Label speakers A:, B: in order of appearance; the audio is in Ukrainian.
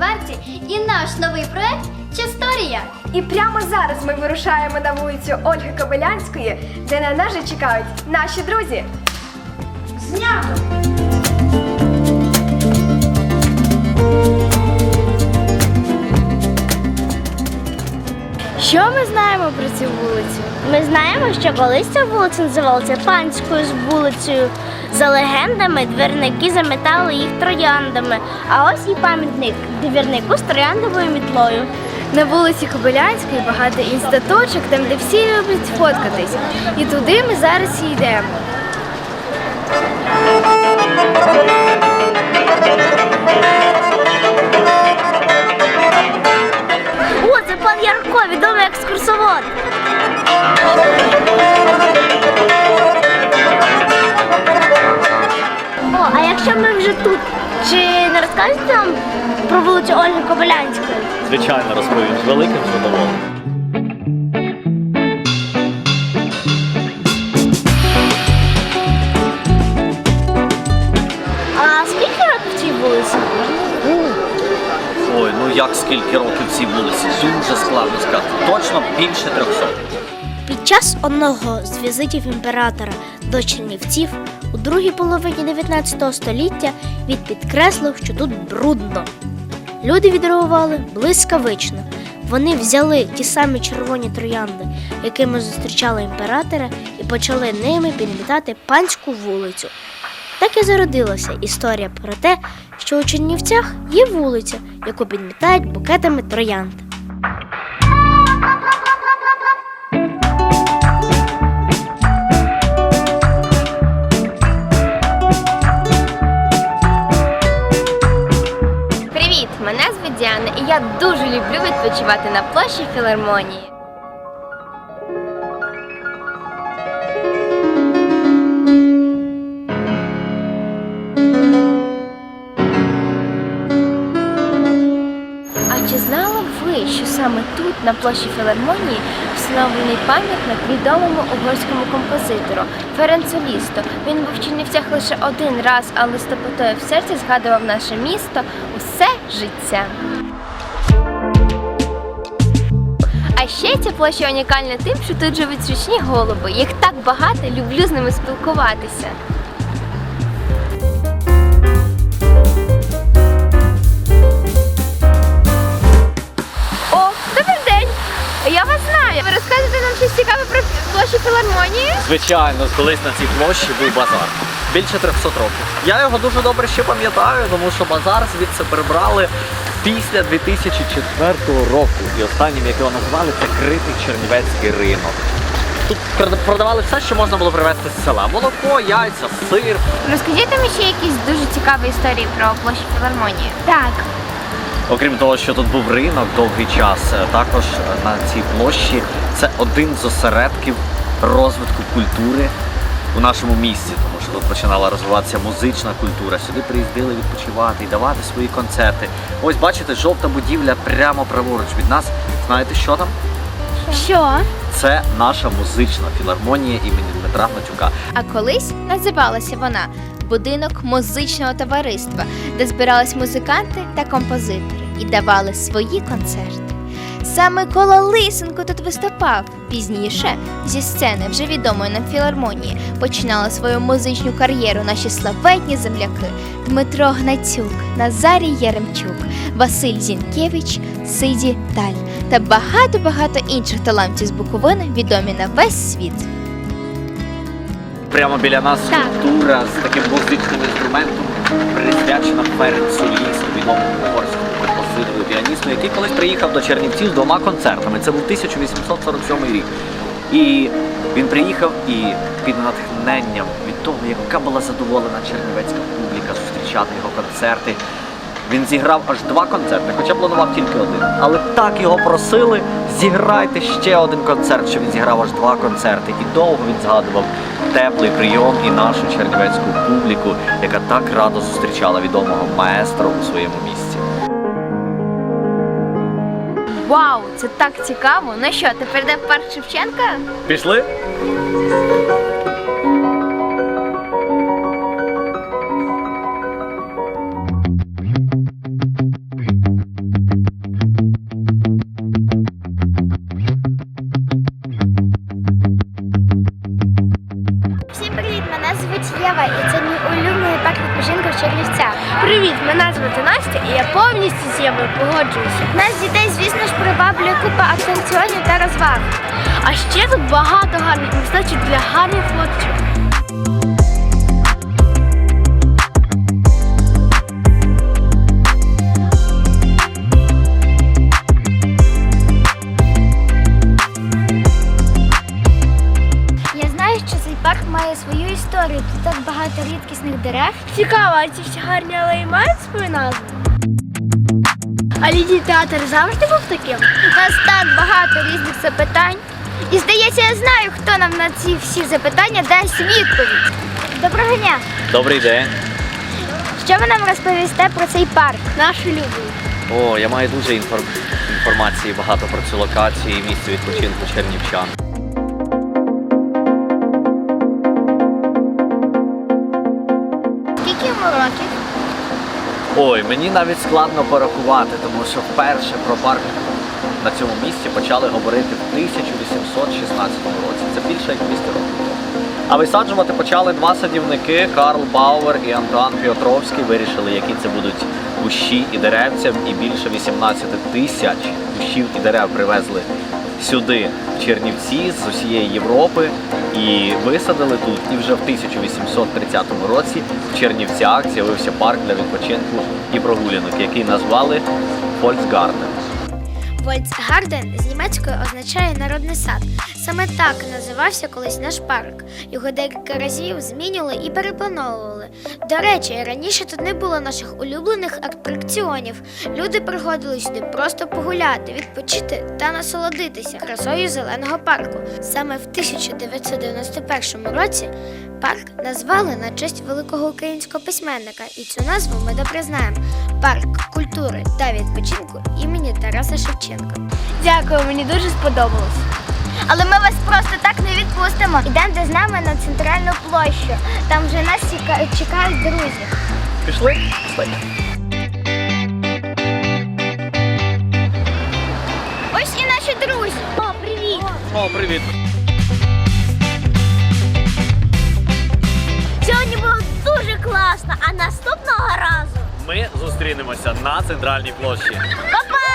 A: Варті і наш новий проект Чисторія.
B: І прямо зараз ми вирушаємо на вулицю Ольги Кобилянської, де на нас же чекають наші друзі.
C: Знято!
D: Що ми знаємо про цю вулицю? Ми знаємо, що колись ця вулиця називалася панською з вулицею. За легендами, двірники заметали їх трояндами. А ось і пам'ятник двірнику з трояндовою мітлою.
B: На вулиці Кобилянської багато інституточок, там де всі люблять фоткатись. І туди ми зараз і йдемо.
D: О, це пан Ярко, відомий екскурсовод. О, а якщо ми вже тут, чи не розкажете нам про вулицю Ольги Кобилянської?
E: Звичайно, розповім з великим задоволенням. Як скільки років цій вулиці? Дуже складно сказати. Точно більше 300.
D: Під час одного з візитів імператора до Чернівців у другій половині 19 століття він підкреслив, що тут брудно. Люди відреагували блискавично. Вони взяли ті самі червоні троянди, якими зустрічали імператора, і почали ними підмітати панську вулицю. Так і зародилася історія про те, що у Чернівцях є вулиця, яку підмітають букетами троянд.
A: Привіт! Мене звуть Діана, і я дуже люблю відпочивати на площі філармонії. Чи знали ви, що саме тут, на площі філармонії, встановлений пам'ятник відомому угорському композитору Ференцу Лісто? Він був в Чернівцях лише один раз, але з теплотою в серці згадував наше місто усе життя. А ще ця площа унікальна тим, що тут живуть ручні голуби. Їх так багато, люблю з ними спілкуватися. Цікаве про площу філармонії?
E: Звичайно, колись на цій площі був базар. Більше 300 років. Я його дуже добре ще пам'ятаю, тому що базар звідси прибрали після 2004 року. І останнім, як його назвали, це критий чернівецький ринок. Тут продавали все, що можна було привезти з села. Молоко, яйця, сир.
A: Розкажіть нам ще якісь дуже цікаві історії про площу філармонії.
D: Так,
E: Окрім того, що тут був ринок довгий час, е, також на цій площі це один з осередків розвитку культури у нашому місті, тому що тут починала розвиватися музична культура. Сюди приїздили відпочивати і давати свої концерти. Ось бачите, жовта будівля прямо праворуч від нас. Знаєте, що там?
D: що?
E: Це наша музична філармонія імені Дмитра Гнатюка.
A: А колись називалася вона Будинок музичного товариства, де збирались музиканти та композитори і давали свої концерти. Саме Кола Лисенко тут виступав. Пізніше зі сцени вже відомої нам філармонії починали свою музичну кар'єру наші славетні земляки Дмитро Гнатюк, Назарій Яремчук, Василь Зінкевич, Сиді Таль та багато-багато інших талантів з Буковини відомі на весь світ.
E: Прямо біля нас
D: Так.
E: скульптура з таким музичним інструментом присвячена Ференцу Лісу, відомому угорському композитору і піаністу, який колись приїхав до Чернівців з двома концертами. Це був 1847 рік. І він приїхав і під натхненням від того, яка була задоволена чернівецька публіка зустрічати його концерти. Він зіграв аж два концерти, хоча планував тільки один. Але так його просили, зіграйте ще один концерт, що він зіграв аж два концерти. І довго він згадував теплий прийом і нашу чернівецьку публіку, яка так радо зустрічала відомого маестро у своєму місці.
A: Вау, це так цікаво! Ну що, тепер де в парк Шевченка?
E: Пішли? чернівцях.
A: Привіт, мене звати Настя і я повністю з Євою погоджуюся.
F: У нас дітей, звісно ж, приваблює купа атракціонів та розваг.
A: А ще тут багато гарних місточок для гарних
F: хлопців. Парк має свою історію. Тут так багато рідкісних дерев.
A: Цікаво, а ці всі гарні алеї мають свою назву? А літній театр завжди був таким?
F: У нас так багато різних запитань. І здається, я знаю, хто нам на ці всі запитання дасть відповідь. Доброго дня!
E: Добрий день.
F: Що ви нам розповісте про цей парк?
A: Наш улюблений.
E: О, я маю дуже інформ... інформації багато про цю локацію і місце відпочинку чернівчан.
F: Років?
E: Ой, мені навіть складно порахувати, тому що вперше про парк на цьому місці почали говорити в 1816 році. Це більше як 200 років. А висаджувати почали два садівники Карл Бауер і Антуан Піотровський. Вирішили, які це будуть кущі і деревця, і більше 18 тисяч кущів і дерев привезли сюди, в Чернівці, з усієї Європи, і висадили тут. І вже в 1830 році в Чернівцях з'явився парк для відпочинку і прогулянок, який назвали Фольксгарден.
F: Вольцгарден з німецької означає народний сад. Саме так називався колись наш парк. Його декілька разів змінювали і переплановували. До речі, раніше тут не було наших улюблених атракціонів. Люди приходили сюди просто погуляти, відпочити та насолодитися красою зеленого парку. Саме в 1991 році парк назвали на честь великого українського письменника, і цю назву ми добре знаємо. Парк культури та відпочинку імені Тараса Шевченка.
A: Дякую, мені дуже сподобалось.
F: Але ми вас просто так не відпустимо. Ідемте з нами на центральну площу. Там вже нас чекають друзі.
E: Пішли? Пішли.
F: Ось і наші друзі. О, привіт!
E: О, привіт.
D: Сьогодні було дуже класно, а наступного разу
E: Ми зустрінемося на центральній площі.
D: Па-па!